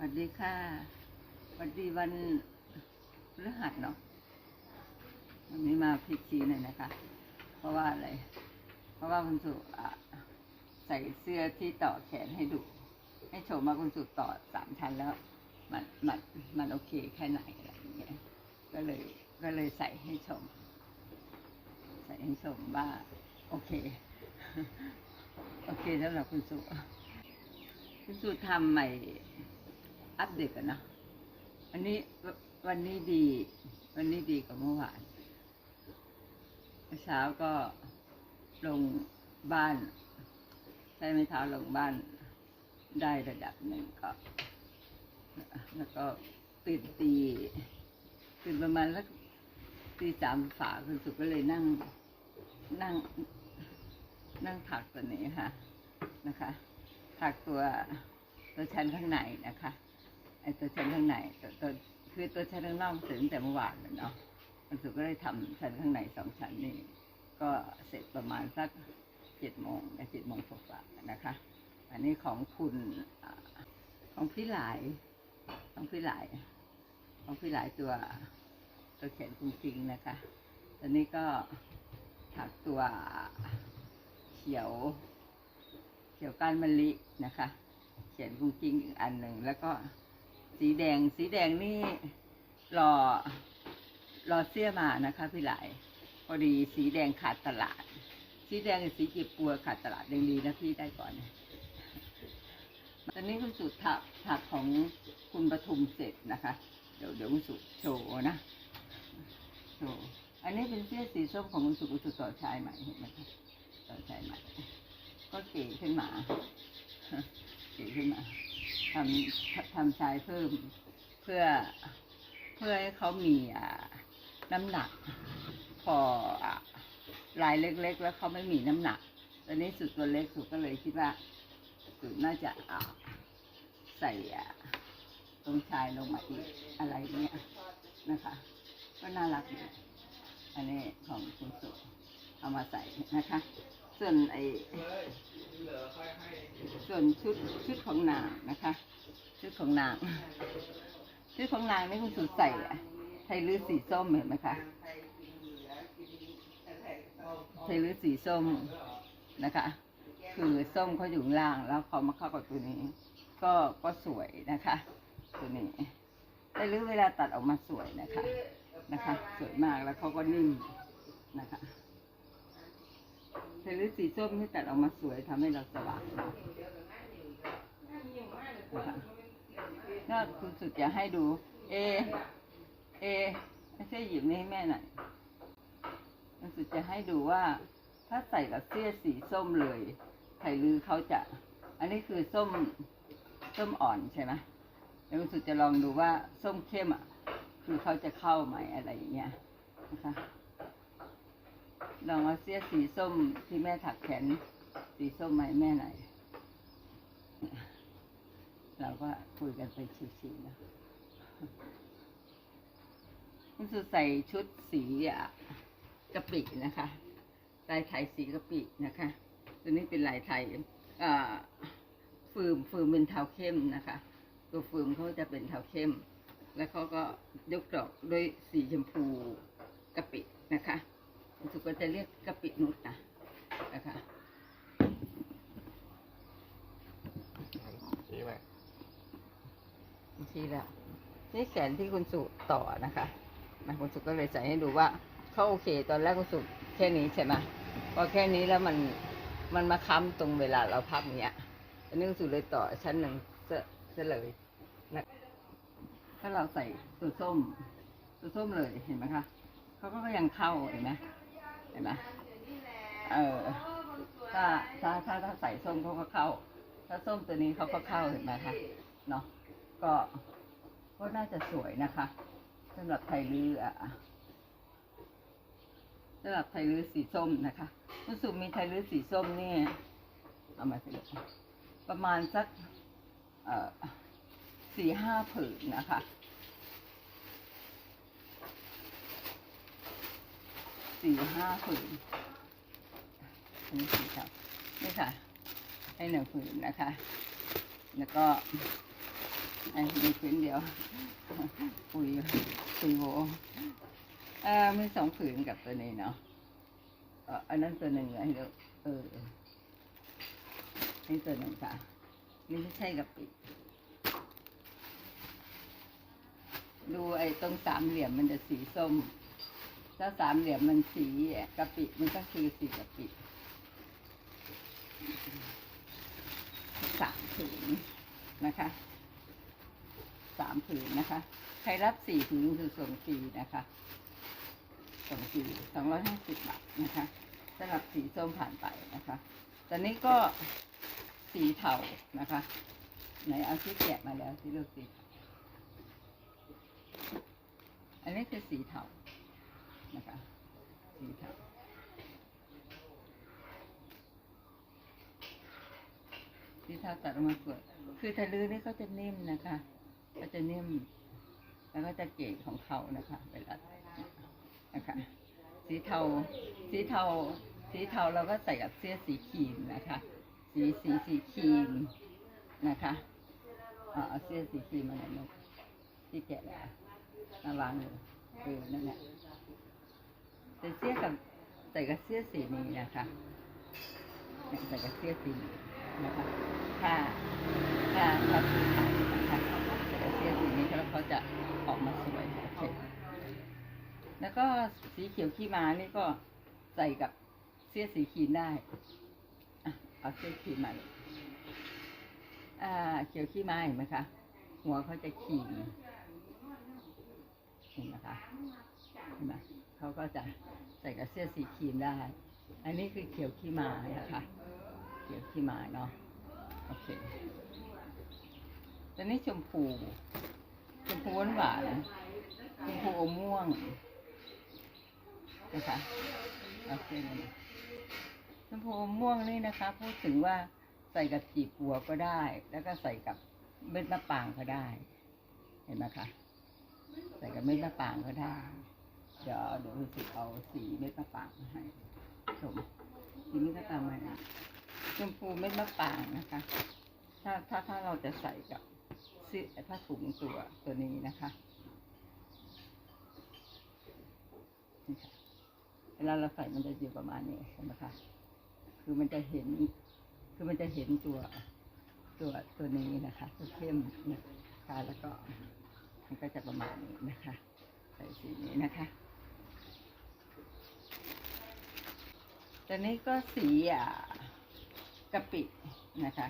สวัสดีค่ะสวัสดีวันพฤหัสเนาะวันนี้มาพลิกชีหน่อยนะคะ เพราะว่าอะไร เพราะว่าคุณสุใส่เสื้อที่ต่อแขนให้ดูให้ชมว่าคุณสุต่อสามชั้นแล้ว มันมันมันโอเคแค่ไหนอะไรอย่างเงี้ยก็เลยก็เลยใส่ให้ชม ใส่ให้ชมว่าโอเค โอเคสำหรับคุณสุคุณสุทำใหม่ อัปเดตกันนะอันนี้วันนี้ดี วันนี้ดีกว่าเมื่อวานเช้าก็ลงบ้านใช้ไม้เท้าลงบ้านได้ระดับหนึ่งก็ แล้วก็ตื่นตีตื่นประมาณสักตีสามฝาคุณสุก็เลยนั่งนั่ง นั่งถักตัวนี้ค่ะนะคะถักตัวตัวชั้นข้างในนะคะ อตัวชั้นข้างในตัวตัวคือตัวชั้นข้างนอกเสร็จตั้งแต่เมื่อวานแล้วเนาะคุณสุก็ได้ทำชั้นข้างในสองชั้นนี่ก็เสร็จประมาณสักเจ็ดโมงเจ็ดโมงกว่านะคะ อันนี้ของคุณอของพี่หลายของพี่หลายของพี่หลายตัวตัวแขนจริงๆนะคะ ตอนนี้ก็ถักตัวเขียวเขียวก้านมะลินะคะ เขียนกุ้งกิ้งอีกอันหนึ่งแล้วก็ สีแดง สีแดงนี่รอรอเสื้อมานะคะพี่หลาย พอดีสีแดงขาดตลาด สีแดงกับสีเจีบปัวขาดตลาดยังดีนะพี่ได้ก่อนตอนนี้คุณสุถักถักของคุณปทุมเสร็จนะคะ เดี๋ยวเดี๋ยวคุณสุโชว์นะโชว์อันนี้เป็นเสื้อสีส้มของคุณสุคุณสุต่อชายใหม่เห็นไหมคะต่อชายใหม่ ก็เก๋ขึ้นมาเก๋ขึ้นมา ทำทำชายเพิ่มเพื่อเพื่อให้เขามีอ่าน้ำหนัก พอลายเล็ก ๆ แล้วเขาไม่มีน้ำหนักตอนนี้สุดตัวเล็กสุดก็เลยคิดว่าสุดน่าจะอะใส่ตรงชายลงมาอีกอะไรเงี้ยนะคะ ก็น่ารักดีอันนี้ของคุณสุเอามาใส่นะคะ ส่วนไอ ส่วนชุดชุดของนางนะคะ ชุดของนาง ชุดของนางนี่คุณสุดใส่อะไทยลื้อสีส้มเห็นไหมคะไทยลื้อสีส้มนะคะ คือส้มเขาอยู่ล่างแล้วเขามาเข้ากับตัวนี้ ก็ก็สวยนะคะ ตัวนี้ไทยลื้อเวลาตัดออกมาสวยนะคะนะคะ สวยมากแล้วเขาก็นิ่มนะคะ ไทยลือสีส้มที่ตัดออกมาสวยทำให้เราสว่างนะคะก็คุณสุดจะให้ดู เอ เอไม่ใช่หยิบนี่ให้แม่หน่อยคุณสุดจะให้ดูว่า ถ้าใส่กับเสื้อสีส้มเลยไทยลือเขาจะ อันนี้คือส้มส้มอ่อนใช่ไหมแล้วคุณสุดจะลองดูว่าส้มเข้มอะ คือเขาจะเข้าไหมอะไรอย่างเงี้ยนะคะ ลองเอาเสื้อสีส้มที่แม่ถักแขนสีส้มมาให้แม่หน่อย เราก็คุยกันไปชิวๆนะคุณสุใส่ชุดสีอะกะปินะคะ ลายไทยสีกะปินะคะ ตัวนี้เป็นลายไทยฟืมฟืมเป็นเทาเข้มนะคะ ตัวฟืมเขาจะเป็นเทาเข้ม แล้วเขาก็ยกดอกด้วยสีชมพูกะปินะคะ กว่าจะเรียกกะปินุชนะนะคะชี้ไปทีละนี่แขนที่คุณสุต่อนะคะนะคุณสุก็เลยใส่ให้ดูว่าเขาโอเค ตอนแรกคุณสุแค่นี้ใช่ไหมพอแค่นี้แล้วมันมันมาค้ำตรงเวลาเราพับเนี้ยอันนี้คุณสุเลยต่อชั้นหนึ่งเสเสเลยนะถ้าเราใส่ตัวส้มตัวส้มเลยเห็นไหมคะเขาก็ยังเข้าเห็นไหมเห็นไหมเออถ้าถ้าถ้าถ้าใส่ส้มเขาก็เข้า ถ้าส้มตัวนี้เขาก็เข้าเห็นไหมคะเนาะก็ก็น่าจะสวยนะคะสำหรับไทยลืออะสำหรับไทยลือสีส้มนะคะคุณสุมีไทยลือสีส้มนี่เอามาสิประมาณสักเอ่อสี่ห้าผืนนะคะ สี่ห้าผืนอันนี้สีครับนี่ค่ะ ให้หนึ่งผืนนะคะ แล้วก็อันอ้มีผืนเดียว ปุยปุยโวเอ่อมีสองผืนกับตัวนี้เนาะอันนั้นตัวหนึ่งให้ดูเออนี่ตัวหนึ่งค่ะนี่ไม่ใช่กะปิดดูไอ้ตรงสามเหลี่ยมมันจะสีส้ม ถ้าสามเหลี่ยมมันสีกะปิมันก็คือสีกะปิสามผืนนะคะสามผืนนะคะ ใครรับสี่ผืนคือส่งฟรีนะคะส่งฟรีสองร้อยห้าสิบบาทนะคะสำหรับสีส้มผ่านไปนะคะตอนนี้ก็สีเทานะคะ ไหนเอาที่แกะมาแล้วที่ดูสีเทาอันนี้คือสีเทา นะคะสีเทาสีเทาตัดออกมาสวยคือทะลือนี่เขาจะนิ่มนะคะก็จะนิ่ม แล้วก็จะเก๋ของเขานะคะเวลานะคะ สีเทา สีเทา สีเทาเราก็ใส่กับเสื้อสีครีมนะคะ สีสีสีครีมนะคะเอาเอเสื้อสีครีมมาหน่อยลูกที่แกะแล้วมาวางเลยเออนั่นแหละ ใส่เสื้อกับใส่กับเสื้อสีนี้นะคะใส่กับเสื้อสีนี้นะคะถ้าถ้าถ้าสีขาวนะคะใส่กับเสื้อสีนี้แล้วเขาจะออกมาสวยโอเคแล้วก็สีเขียวขี้ม้านี่ก็ใส่กับเสื้อสีครีมได้อเอาเสื้อครีมมาอ่าเขียวขี้ไม้เห็นไหมคะหัวเขาจะขีมเห็นไหมคะเห็นไหม เขาก็จะใส่กับเสื้อสีครีมได้ อันนี้คือเขียวขี้มานะคะ เขียวขี้มาเนาะ โอเคตอนนี้ชมพูชมพูหวานหวานชมพูอมม่วงนะคะโอเคเลยชมพูอมม่วงนี่นะคะ พูดถึงว่าใส่กับจีบบัวก็ได้ แล้วก็ใส่กับเม็ดมะปรางก็ได้ เห็นไหมคะ ใส่กับเม็ดมะปรางก็ได้ เดี๋ยวเดี๋ยวรู้สึกเอาสีเม็ดมะปรางมาให้ชมสีเม็ดมะปางมาชมพูเม็ดมะปรางนะคะ ถ้าถ้าถ้าเราจะใส่กับเสื้อผ้าถุงตัวตัวนี้นะคะนี่ค่ะเวลาเราใส่มันจะอยู่ประมาณนี้เห็นไหมคะคือมันจะเห็น คือมันจะเห็นตัวตัวตัวนี้นะคะตัวเข้มนะคะแล้วก็มันก็จะประมาณนี้นะคะ ใส่สีนี้นะคะ ตอนนี้ก็สีอะกะปินะคะ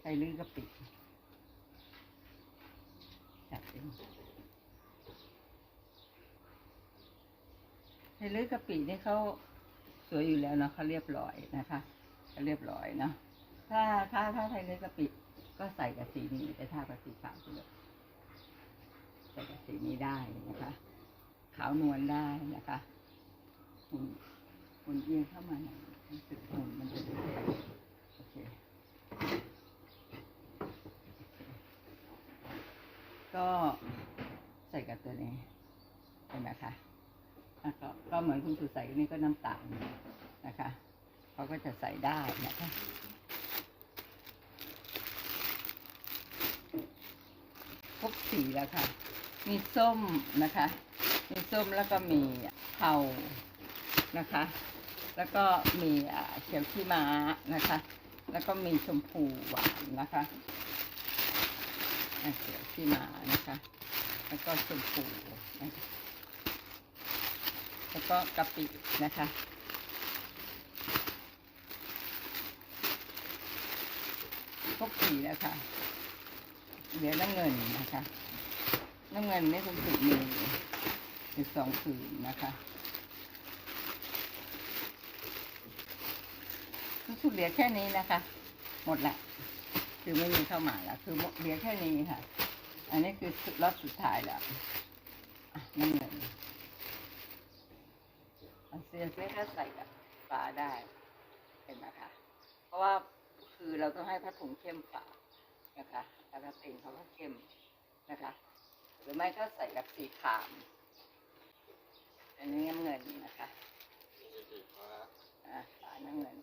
ใส่ลือกะปิจัดเองในลือกะปินี่เขาสวยอยู่แล้วเนาะเขาเรียบร้อยนะคะเขาเรียบร้อยเนาะถ้าถ้าถ้าไทยลือกะปิก็ใส่กับสีนี้แต่ถ้ากับสีขาวเลยใส่กับสีนี้ได้นะคะ ขาวนวลได้นะคะ หุ่นเอียงเข้ามาหน่อยรู้สึกหุ่นมันจะโอเคก็ใส่กับตัวนี้เห็นไหมคะก็ก็เหมือนคุณสุใส่นี่ก็น้ำตาลนะคะเขาก็จะใส่ได้นะคะครบสีแล้วค่ะ มีส้มนะคะ มีส้มแล้วก็มีเทานะคะ แล้วก็มีอ่าเขียวขี้ม้านะคะ แล้วก็มีชมพูหวานนะคะเขียวขี้ม้านะคะ แล้วก็ชมพูะะแล้วก็กะปินะคะครบสีแล้วค่ะเหลือน้ำเงินนะคะ น้ำเงินนี่คุณสุมีอีกสองผืนนะคะ คุณสุเหลือแค่นี้นะคะ หมดละคือไม่มีเข้ามาแล้ว คือเหลือแค่นี้ค่ะ อันนี้คือรอบสุดท้ายแล้วอะน้ำเงินเอาเสื้อเสื้อก็ใส่กับฝาได้เห็นไหมคะเพราะว่าคือเราต้องให้ผ้าถุงเข้มฝานะคะแล้วก็ตีนเขาก็เข้มนะคะ หรือไม่ก็ใส่กับสีขาม อันนี้น้ำเงินนะคะอ่าฝาน้ำเงิน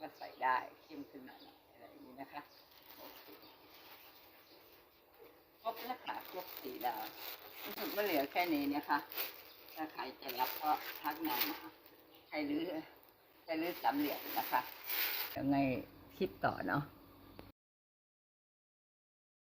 ก็ใส่ได้เข้มขึ้นหน่อยอะไรอย่างนี้นะคะครบแล้วค่ะครบสีแล้วรู้สึกว่าเหลือแค่นี้นะคะ ถ้าใครจะรับก็พักนานนะใครรื้อใครรื้อสามเหลี่ยมนะคะยังไงคลิปต่อเนาะ